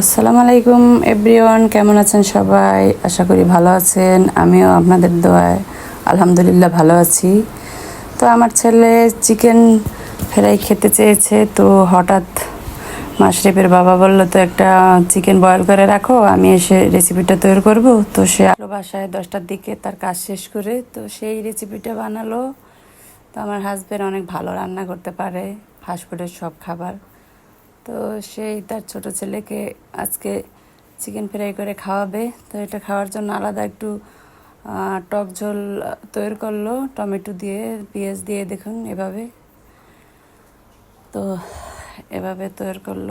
আসসালামু আলাইকুম, এভরিওয়ান, কেমন আছেন সবাই? আশা করি ভালো আছেন। আমিও আপনাদের দোয়ায় আলহামদুলিল্লাহ ভালো আছি। তো আমার ছেলে চিকেন ফ্রাই খেতে চেয়েছে, তো হঠাৎ মাশরিফের বাবা বলল, তো একটা চিকেন বয়েল করে রাখো, আমি এসে রেসিপিটা তৈরি করব। তো সে আসলো বাসায় দশটার দিকে তার কাজ শেষ করে, তো সেই রেসিপিটা বানালো। তো আমার হাজব্যান্ড অনেক ভালো রান্না করতে পারে ফাস্টফুডের সব খাবার। তো সেই তার ছোট ছেলেকে আজকে চিকেন ফ্রাই করে খাওয়াবে। তো এটা খাওয়ার জন্য আলাদা একটু টক ঝোল তৈরি করল, টমেটো দিয়ে, পেঁয়াজ দিয়ে, দেখুন এভাবে। তো এভাবে তৈরি করল।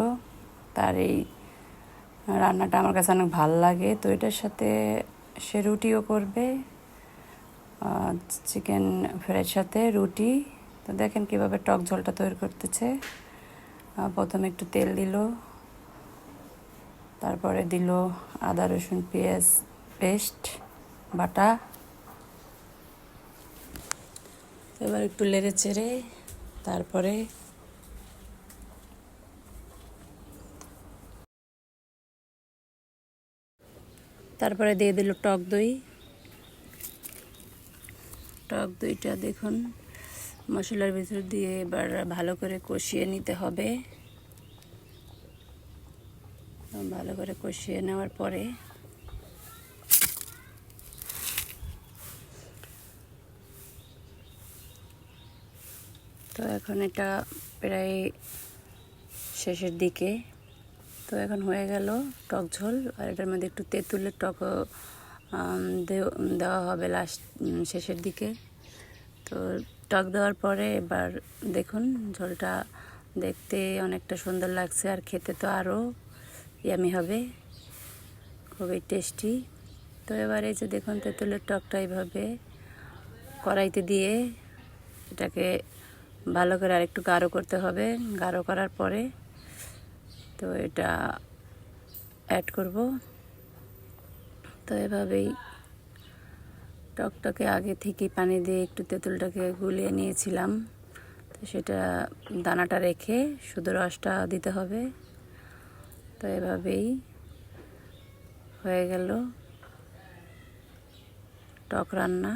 তার এই রান্নাটা আমার কাছে অনেক ভালো লাগে। তো এটার সাথে সে রুটিও করবে চিকেন ফ্রাইয়ের সাথে রুটি। তো দেখেন কীভাবে টক ঝোলটা তৈরি করতেছে। প্রথমে একটু তেল দিল। তারপরে দিল আদা, রসুন, পেঁয়াজ পেস্ট, বাটা। এবার একটু লেড়ে চেড়ে তারপরে তারপরে দিয়ে দিল টক দই। টক দইটা দেখুন। মশলার ভিতর দিয়ে এবার ভালো করে কষিয়ে নিতে হবে। ভালো করে কষিয়ে নেওয়ার পরে তো এখন এটা প্রায় শেষের দিকে। তো এখন হয়ে গেল টক ঝোল, আর এটার মধ্যে একটু তেঁতুলের টক দেওয়া হবে লাস্ট শেষের দিকে। তো টক দেওয়ার পরে এবার দেখুন ঝোলটা দেখতে অনেকটা সুন্দর লাগছে আর খেতে তো আরও ইয়ামি হবে। খুবই টেস্টি তো এবার এই যে দেখুন তেঁতুলের টকটা এইভাবে কড়াইতে দিয়ে এটাকে ভালো করে আরেকটু গাঢ় করতে হবে। গাঢ় করার পরে তো এটা অ্যাড করব। তো এভাবেই টকটাকে আগে থেকে পানি দিয়ে একটু তেঁতুলটাকে গুলিয়ে নিয়েছিলাম। তো সেটা দানাটা রেখে শুধু রসটা দিতে হবে। তো এভাবেই হয়ে গেল টক রান্না।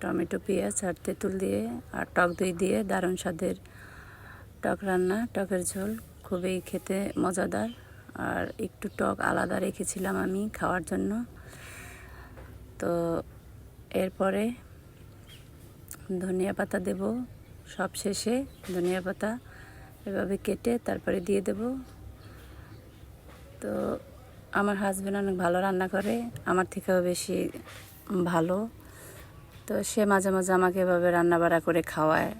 টমেটো, পেঁয়াজ আর তেঁতুল দিয়ে আর টক দই দিয়ে দারুণ স্বাদের টক রান্না। টকের ঝোল খুবই খেতে মজাদার। আর একটু টক আলাদা রেখেছিলাম আমি খাওয়ার জন্য। তো এরপরে ধনিয়া পাতা দেব সব শেষে ধনিয়া পাতা এভাবে কেটে তারপরে দিয়ে দেব। তো আমার হাজব্যান্ড অনেক ভালো রান্না করে, আমার থেকেও বেশি ভালো। তো সে মাঝে মাঝে আমাকে এভাবে রান্না বাড়া করে খাওয়ায়।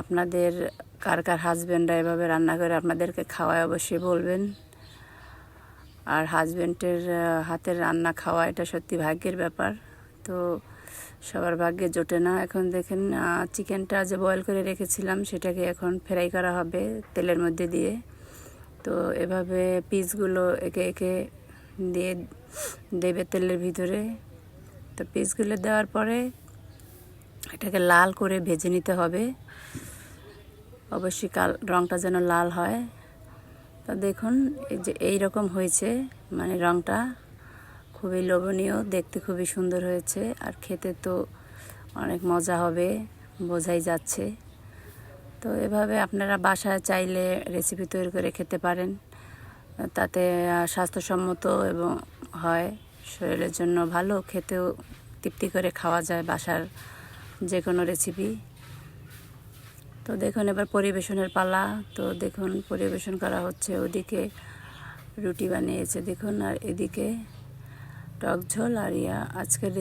আপনাদের কার কার হাজব্যান্ডরা এভাবে রান্না করে আপনাদেরকে খাওয়ায় অবশ্যই বলবেন। আর হাজব্যান্ডের হাতের রান্না খাওয়া, এটা সত্যি ভাগ্যের ব্যাপার। তো সবার ভাগ্যে জোটে না। এখন দেখেন চিকেনটা যে বয়েল করে রেখেছিলাম, সেটাকে এখন ফ্রাই করা হবে তেলের মধ্যে দিয়ে। তো এভাবে পিসগুলো একে একে দিয়ে দেবে তেলের ভিতরে। তো পিসগুলো দেওয়ার পরে এটাকে লাল করে ভেজে নিতে হবে। অবশ্যই কাল রঙটা যেন লাল হয়। তো দেখুন, এই যে এই রকম হয়েছে মানে রঙটা খুবই লোভনীয়, দেখতে খুবই সুন্দর হয়েছে, আর খেতে তো অনেক মজা হবে, বোঝাই যাচ্ছে। তো এভাবে আপনারা বাসায় চাইলে রেসিপি তৈরি করে খেতে পারেন। তাতে স্বাস্থ্যসম্মত এবং হয়, শরীরের জন্য ভালো, খেতেও তৃপ্তি করে খাওয়া যায় বাসার যে কোনো রেসিপি তো দেখুন, এবার পরিবেশনের পালা। তো দেখুন, পরিবেশন করা হচ্ছে ওদিকে। রুটি বানিয়েছে, দেখুন, আর এদিকে টক ঝোল, আর ইয়া, আজকের